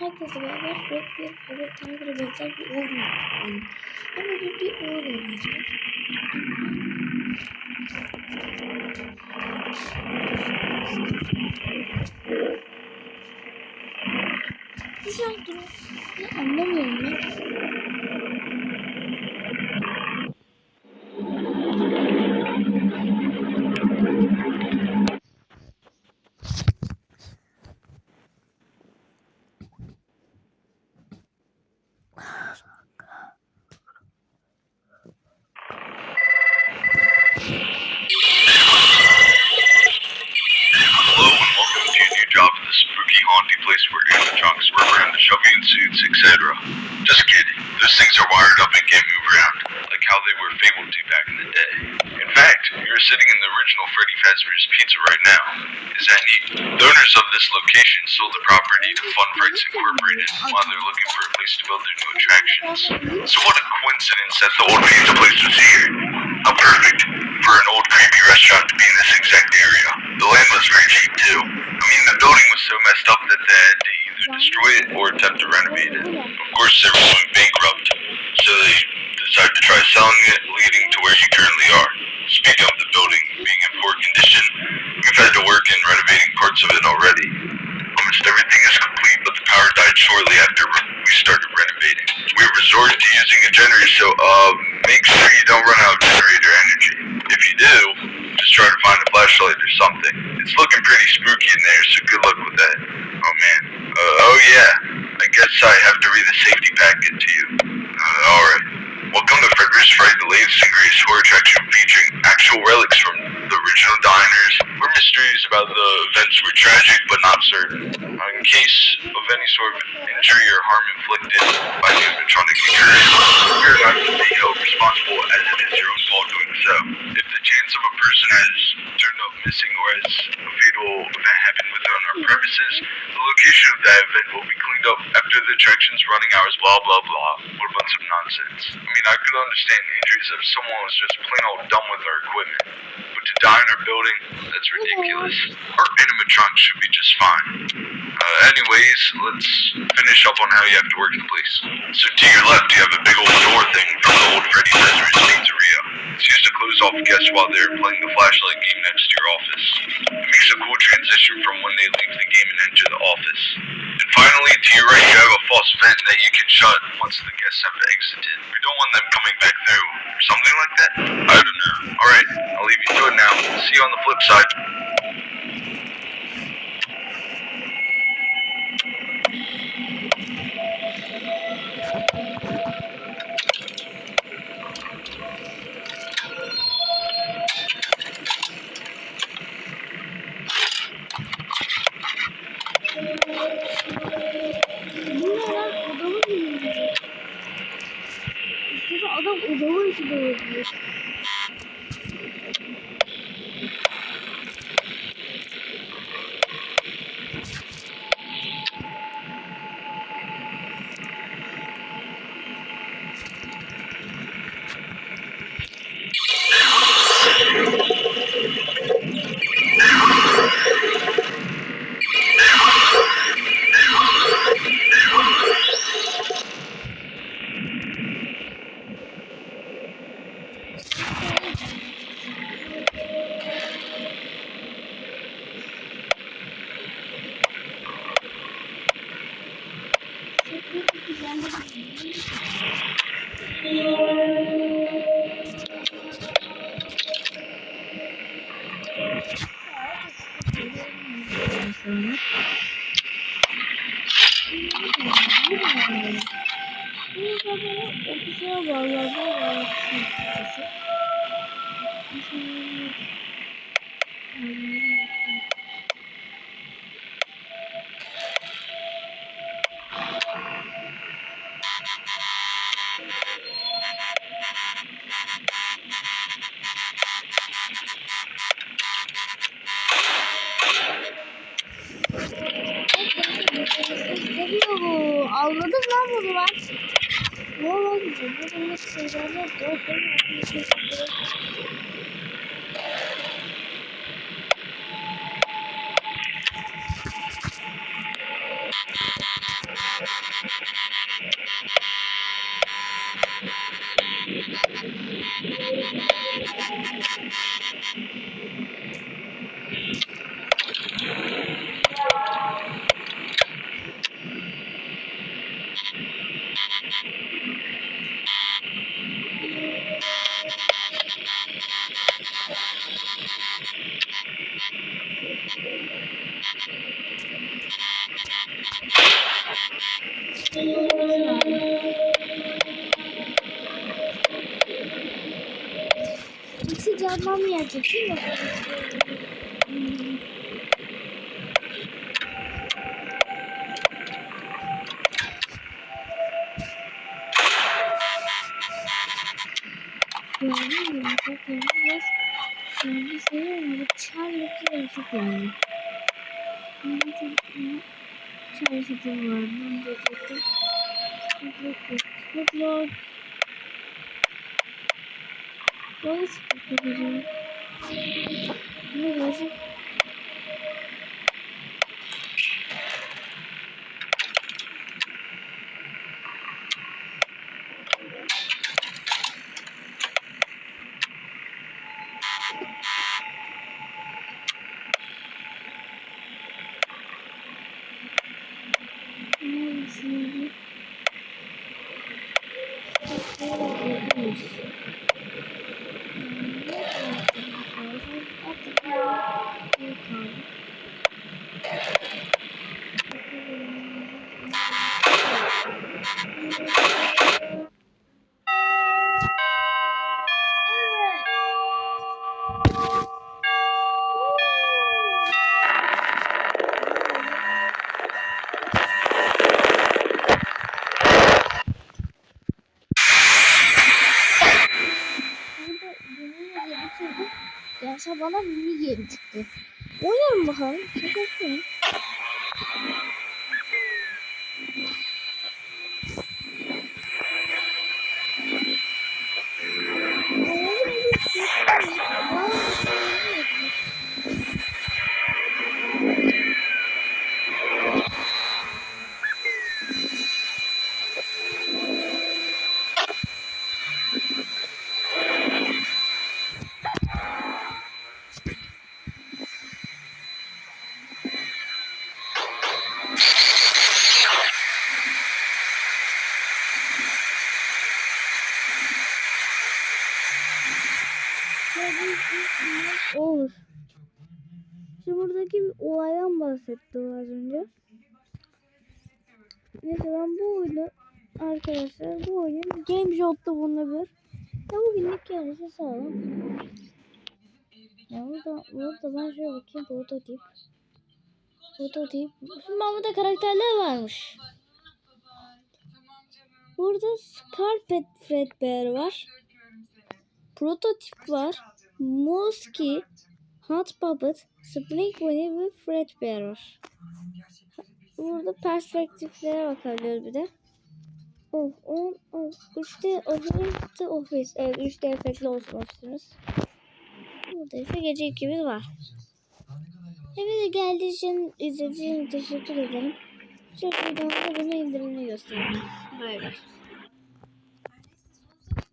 herkesle beraber Fred bir Fred Tiger'a benzer bir oyun oynuyor. Ama bugün bir oyun oynayacağız. Şu an durum ne suits, etc. Just kidding. Those things are wired up and can't move around, like how they were fabled to back in the day. In fact, you're sitting in the original Freddy Fazbear's Pizza right now. Is that neat? The owners of this location sold the property to Fun Frights Incorporated while they're looking for a place to build their new attractions. So what a coincidence that the old pizza place was here. How perfect for an old creepy restaurant to be in this exact area. The land was very cheap too. I mean, the building was so messed up that they had to either destroy it or attempt to renovate it. Of course, they were going bankrupt, so they decided to try selling it, leading to where you currently are. Speaking of the building being in poor condition, we've had to work in renovating parts it already. Almost everything is complete, but the power died shortly after we started renovating. We resorted to using a generator, so uh, make sure you don't run out of generator energy. If you do, just try to find a flashlight or something. It's looking pretty spooky in there, so good luck with that. Oh man. Uh, oh yeah. I guess I have to read the safety packet to you. Uh, alright. Welcome to Frederick's Fright, the latest and greatest horror attraction featuring actual relics from the original diners, where mysteries about the events were tragic but not certain. In case of any sort of injury or harm inflicted by the animatronic occurrence, we are not to be held responsible as it is your own fault doing so. If the chance of a person has turned up missing or has a fatal event happened within our premises, the location of that event will be cleaned up after the attraction's running hours, blah blah blah. What a bunch of nonsense. I mean, I could understand injuries if someone was just plain old dumb with our equipment. But to die in our building, that's ridiculous. Our animatronics should be just fine. Uh, anyways, let's finish up on how you have to work the place. So to your left, you have a big old door thing from the old Freddy Fazbear's Pizzeria. It's used to close off guests while they're playing the flashlight game next to your office. It makes a cool transition from when they leave the game and enter the office. And finally, to your right, you have a false vent that you can shut once the guests have exited. We don't want them coming back through. Or something like that? I don't know. Alright, I'll leave you to it now. See you on the flip side. Burada adam adamın içinde oynuyor. Seviyorum. Avladım lan bunu ben. Ne olacak? Bu nasıl şeylerle dört tam gelecek değil mi? Çok yani biraz yani seviyorum. Da çok yani. Çok Charlotte'ı var. Ben de çok Spotlight. Böyle spotlight. Ne gelecek? Neredesin? Burada mini game bitirdim. Gerçi bana mini game çıktı. Oynayalım bakalım. Çok korkuyorum. Olur. Şimdi buradaki bir olaydan bahsetti o az önce. Neyse ben bu oyunu arkadaşlar bu oyun Game Shop'ta bulunabilir. Ya bugünlük gelirse sağ olun. Ya burada, burada ben şöyle bakayım prototip. Prototip. Şimdi burada karakterler varmış. Burada Scarpet Fredbear var. Prototip var. Moski, Hot Puppet, Spring Bunny ve Fredbear var. Burada perspektiflere bakabiliyoruz bir de. Of, on, of. 3D Office, Office. Evet, 3D efektli olsun ofisimiz. Burada ise gece ikimiz var. Evet, geldiği için, izlediğiniz için teşekkür ederim. Çok videomda bunu indirimini göstereyim. Bay bay.